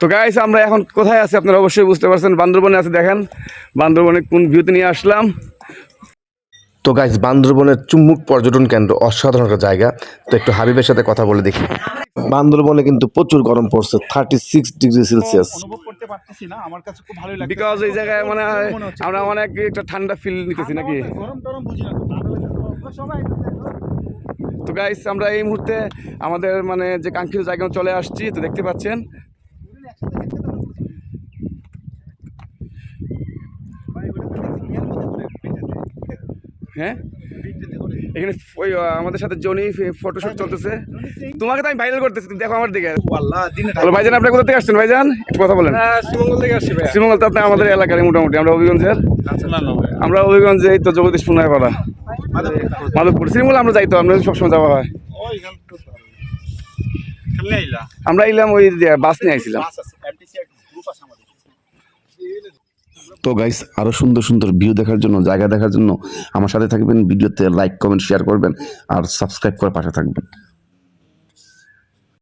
তো গাইস আমরা এখন কোথায় আছি আপনারা অবশ্যই বুঝতে পারছেন। বান্দরবনে আছে দেখেন। বান্দরবনে কোন ভিউতে নিয়ে আসলাম। তো গাইস বান্দরবনের চুম্বুক পর্যটন কেন্দ্র অসাধারণ একটা জায়গা। তো একটু হাবিবের সাথে কথা বলে দেখি। বান্দরবনে কিন্তু প্রচুর গরম পড়ছে থার্টি সিক্স ডিগ্রি সেলসিয়াস করতে পারতেছি না আমার কাছে খুব ভালোই লাগছে বিকজ এই জায়গায় মনে। আমরা অনেক একটা ঠান্ডা ফিল নিতেছি নাকি? তো গাইস আমরা এই মুহূর্তে আমাদের মানে যে কাঙ্ক্ষিত জায়গায় চলে আসছি তো দেখতে পাচ্ছেন। হ্যাঁ? এখানে ওই আমাদের সাথে জনি ফটোশুট চলতেছে। তোমাকে তো আমি ভাইরাল করতেছি তুমি দেখো আমার দিকে। হ্যালো ভাইজান আপনি কোথা থেকে আসছেন ভাইজান? একটু কথা বলেন। শ্রীমঙ্গল থেকে আসছি ভাই শ্রীমঙ্গল তো আপনি আমাদের এলাকার মোটামুটি আমরা হবিগঞ্জের। না না ভাই আমরা হবিগঞ্জে এই তো পাড়া মাধবপুর। শ্রীমঙ্গল আমরা যাই তো আমরা সবসময় যাওয়া হয়। ওই গান তো কেমনে আইলা? আমরা এলাম ওই বাস নিয়ে আইছিলাম বাস আছে এমটিসি এক গ্রুপ আছে আমাদের তো গাইস আরও সুন্দর সুন্দর ভিউ দেখার জন্য, জায়গা দেখার জন্য আমার সাথে থাকবেন, ভিডিওতে লাইক কমেন্ট শেয়ার করবেন, আর সাবস্ক্রাইব করে পাশে থাকবেন।